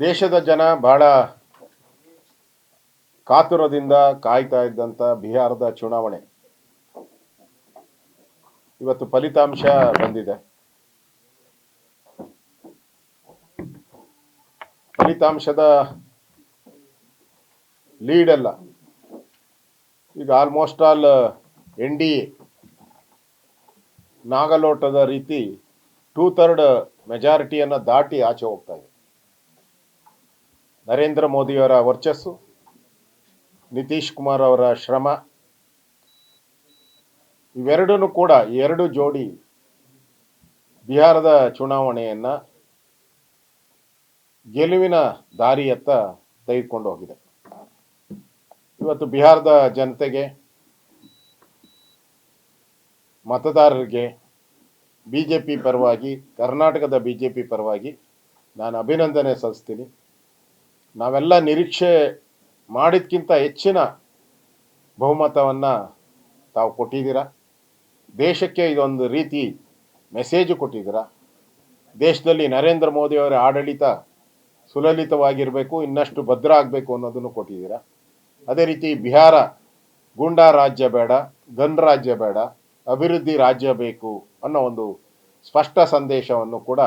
ದೇಶದ ಜನ ಬಹಳ ಕಾತುರದಿಂದ ಕಾಯ್ತಾ ಇದ್ದಂಥ ಬಿಹಾರದ ಚುನಾವಣೆ. ಇವತ್ತು ಫಲಿತಾಂಶ ಬಂದಿದೆ. ಫಲಿತಾಂಶದ ಲೀಡ್ ಅಲ್ಲ. ಈಗ almost all N D A, ನಾಗಲೋಟದ ರೀತಿ ಟೂ ಥರ್ಡ್ ಮೆಜಾರಿಟಿಯನ್ನು ದಾಟಿ ಆಚೆ ಹೋಗ್ತಾ ಇದೆ. ನರೇಂದ್ರ ಮೋದಿಯವರ ವರ್ಚಸ್ಸು, ನಿತೀಶ್ ಕುಮಾರ್ ಅವರ ಶ್ರಮ ಇವೆರಡೂ ಕೂಡ ಎರಡು ಜೋಡಿ ಬಿಹಾರದ ಚುನಾವಣೆಯನ್ನ ಗೆಲುವಿನ ದಾರಿಯತ್ತ ತೆಗೆದುಕೊಂಡು ಹೋಗಿದೆ. ಇವತ್ತು ಬಿಹಾರದ ಜನತೆಗೆ, ಮತದಾರರಿಗೆ ಬಿ ಜೆ ಪಿ ಪರವಾಗಿ, ಕರ್ನಾಟಕದ ಬಿ ಜೆ ಪಿ ಪರವಾಗಿ ನಾನು ಅಭಿನಂದನೆ ಸಲ್ಲಿಸ್ತೀನಿ. ನಾವೆಲ್ಲ ನಿರೀಕ್ಷೆ ಮಾಡಿದ್ಕಿಂತ ಹೆಚ್ಚಿನ ಬಹುಮತವನ್ನು ತಾವು ಕೊಟ್ಟಿದ್ದೀರ? ದೇಶಕ್ಕೆ ಇದೊಂದು ರೀತಿ ಮೆಸೇಜು ಕೊಟ್ಟಿದ್ದೀರ? ದೇಶದಲ್ಲಿ ನರೇಂದ್ರ ಮೋದಿಯವರ ಆಡಳಿತ ಸುಲಲಿತವಾಗಿರಬೇಕು, ಇನ್ನಷ್ಟು ಭದ್ರ ಆಗಬೇಕು ಅನ್ನೋದನ್ನು ಕೊಟ್ಟಿದ್ದೀರ? ಅದೇ ರೀತಿ ಬಿಹಾರ ಗೂಂಡಾ ರಾಜ್ಯ ಬೇಡ ಗನ್ ರಾಜ್ಯ ಬೇಡ, ಅಭಿವೃದ್ಧಿ ರಾಜ್ಯ ಬೇಕು ಅನ್ನೋ ಒಂದು ಸ್ಪಷ್ಟ ಸಂದೇಶವನ್ನು ಕೂಡ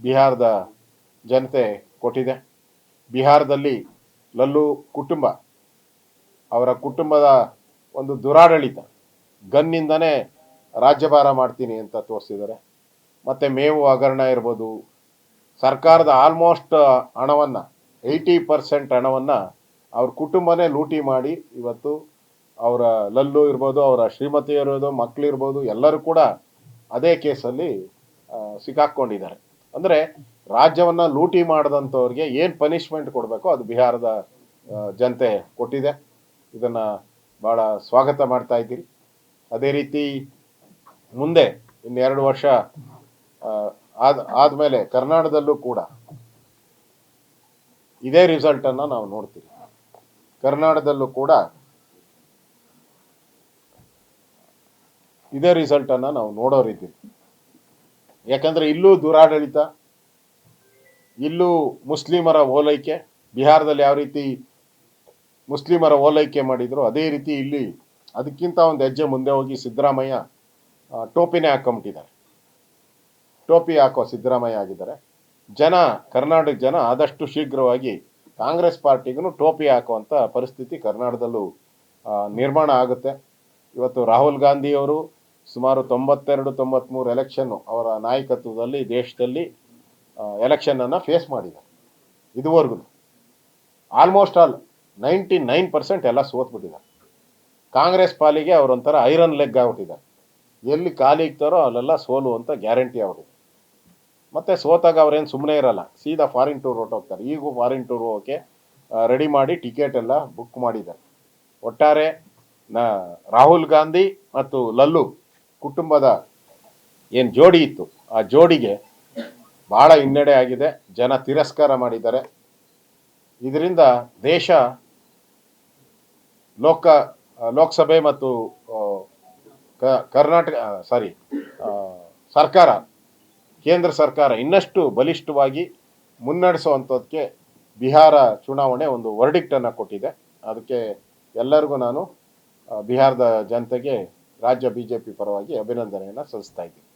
ಬಿಹಾರದ ಜನತೆ ಕೊಟ್ಟಿದೆ. ಬಿಹಾರದಲ್ಲಿ ಲಲ್ಲು ಕುಟುಂಬ. ಅವರ ಕುಟುಂಬದ ಒಂದು ದುರಾಡಳಿತ. ಗನ್ನಿಂದನೇ ರಾಜ್ಯಭಾರ ಮಾಡ್ತೀನಿ ಅಂತ ತೋರಿಸಿದ್ದಾರೆ. ಮತ್ತು ಮೇವು ಹಗರಣ ಇರ್ಬೋದು. ಸರ್ಕಾರದ ಆಲ್ಮೋಸ್ಟ್ ಹಣವನ್ನು ಏಯ್ಟಿ ಪರ್ಸೆಂಟ್ ಹಣವನ್ನು ಅವ್ರ ಕುಟುಂಬನೇ ಲೂಟಿ ಮಾಡಿ ಇವತ್ತು ಅವರ ಲಲ್ಲು ಇರ್ಬೋದು, ಅವರ ಶ್ರೀಮತಿ ಇರ್ಬೋದು ಮಕ್ಕಳಿರ್ಬೋದು ಎಲ್ಲರೂ ಕೂಡ ಅದೇ ಕೇಸಲ್ಲಿ ಸಿಕ್ಕಾಕ್ಕೊಂಡಿದ್ದಾರೆ. ಅಂದರೆ ರಾಜ್ಯವನ್ನು ಲೂಟಿ ಮಾಡಿದಂಥವ್ರಿಗೆ ಏನು ಪನಿಷ್ಮೆಂಟ್ ಕೊಡಬೇಕು ಅದು ಬಿಹಾರದ ಜನತೆ ಕೊಟ್ಟಿದೆ. ಇದನ್ನ ಭಾಳ ಸ್ವಾಗತ ಮಾಡ್ತಾ ಇದ್ದೀರಿ. ಅದೇ ರೀತಿ ಮುಂದೆ ಇನ್ನೆರಡು ವರ್ಷ ಆದ, ಆದಮೇಲೆ ಕರ್ನಾಟಕದಲ್ಲೂ ಕೂಡ ಇದೇ ರಿಸಲ್ಟನ್ನು ನಾವು ನೋಡ್ತೀವಿ. ಕರ್ನಾಟಕದಲ್ಲೂ ಕೂಡ ಇದೇ ರಿಸಲ್ಟನ್ನು ನಾವು ನೋಡೋರಿದ್ದೀವಿ. ಯಾಕಂದ್ರೆ ಇಲ್ಲೂ ದುರಾಡಳಿತ ಇಲ್ಲೂ ಮುಸ್ಲಿಮರ ಓಲೈಕೆ, ಬಿಹಾರದಲ್ಲಿ ಯಾವ ರೀತಿ ಮುಸ್ಲಿಮರ ಓಲೈಕೆ ಮಾಡಿದ್ರು, ಅದೇ ರೀತಿ ಇಲ್ಲಿ ಅದಕ್ಕಿಂತ ಒಂದು ಹೆಜ್ಜೆ ಮುಂದೆ ಹೋಗಿ ಸಿದ್ದರಾಮಯ್ಯ ಟೋಪಿನೇ ಹಾಕೊಂಬಿಟ್ಟಿದ್ದಾರೆ. ಟೋಪಿ ಹಾಕೋ ಸಿದ್ದರಾಮಯ್ಯ ಆಗಿದ್ದಾರೆ. ಜನ, ಕರ್ನಾಟಕ ಜನ ಆದಷ್ಟು ಶೀಘ್ರವಾಗಿ ಕಾಂಗ್ರೆಸ್ ಪಾರ್ಟಿಗೂ ಟೋಪಿ ಹಾಕುವಂಥ ಪರಿಸ್ಥಿತಿ ಕರ್ನಾಟಕದಲ್ಲೂ ನಿರ್ಮಾಣ ಆಗುತ್ತೆ. ಇವತ್ತು ರಾಹುಲ್ ಗಾಂಧಿಯವರು ಸುಮಾರು ತೊಂಬತ್ತೆರಡು ತೊಂಬತ್ತ್ಮೂರು ಎಲೆಕ್ಷನ್ನು ಅವರ ನಾಯಕತ್ವದಲ್ಲಿ ದೇಶದಲ್ಲಿ ಎಲೆಕ್ಷನನ್ನು ಫೇಸ್ ಮಾಡಿದ್ದಾರೆ ಇದುವರೆಗೂ almost all ninety nine percent ಎಲ್ಲ ಸೋತ್ಬಿಟ್ಟಿದ್ದಾರೆ ಕಾಂಗ್ರೆಸ್ ಪಾಲಿಗೆ ಅವರೊಂಥರ ಐರನ್ ಲೆಗ್ ಆಗ್ಬಿಟ್ಟಿದ್ದಾರೆ ಎಲ್ಲಿ ಖಾಲಿ ಇಕ್ತಾರೋ ಅಲ್ಲೆಲ್ಲ ಸೋಲು ಅಂತ ಗ್ಯಾರಂಟಿ ಆಗ್ಬಿಟ್ಟಿದೆ ಮತ್ತೆ ಸೋತಾಗ ಅವ್ರೇನು ಸುಮ್ಮನೆ ಇರಲ್ಲ, ಸೀದಾ ಫಾರಿನ್ ಟೂರ್ ಹೊರಟೋಗ್ತಾರೆ. ಈಗೂ ಫಾರಿನ್ ಟೂರ್ ಹೋಗೋಕೆ ರೆಡಿ ಮಾಡಿ ಟಿಕೆಟ್ ಎಲ್ಲ ಬುಕ್ ಮಾಡಿದ್ದಾರೆ. ಒಟ್ಟಾರೆ, ನ, ರಾಹುಲ್ ಗಾಂಧಿ ಮತ್ತು ಲಲ್ಲು ಕುಟುಂಬದ ಏನು ಜೋಡಿ ಇತ್ತು, ಆ ಜೋಡಿಗೆ ಬಹಳ ಹಿನ್ನಡೆ ಆಗಿದೆ. ಜನ ತಿರಸ್ಕಾರ ಮಾಡಿದ್ದಾರೆ. ಇದರಿಂದ ದೇಶ ಲೋಕ, ಲೋಕಸಭೆ ಮತ್ತು ಕರ್ನಾಟಕ ಸಾರಿ ಸರ್ಕಾರ, ಕೇಂದ್ರ ಸರ್ಕಾರ ಇನ್ನಷ್ಟು ಬಲಿಷ್ಠವಾಗಿ ಮುನ್ನಡೆಸುವಂಥದ್ದಕ್ಕೆ ಬಿಹಾರ ಚುನಾವಣೆ ಒಂದು ವರ್ಡಿಕ್ಟನ್ನು ಕೊಟ್ಟಿದೆ. ಅದಕ್ಕೆ ಎಲ್ಲರಿಗೂ ನಾನು ಬಿಹಾರದ ಜನತೆಗೆ, ರಾಜ್ಯ ಬಿ ಜೆ ಪಿ ಪರವಾಗಿ ಅಭಿನಂದನೆಯನ್ನು ಸಲ್ಲಿಸ್ತಾ ಇದ್ದೀನಿ.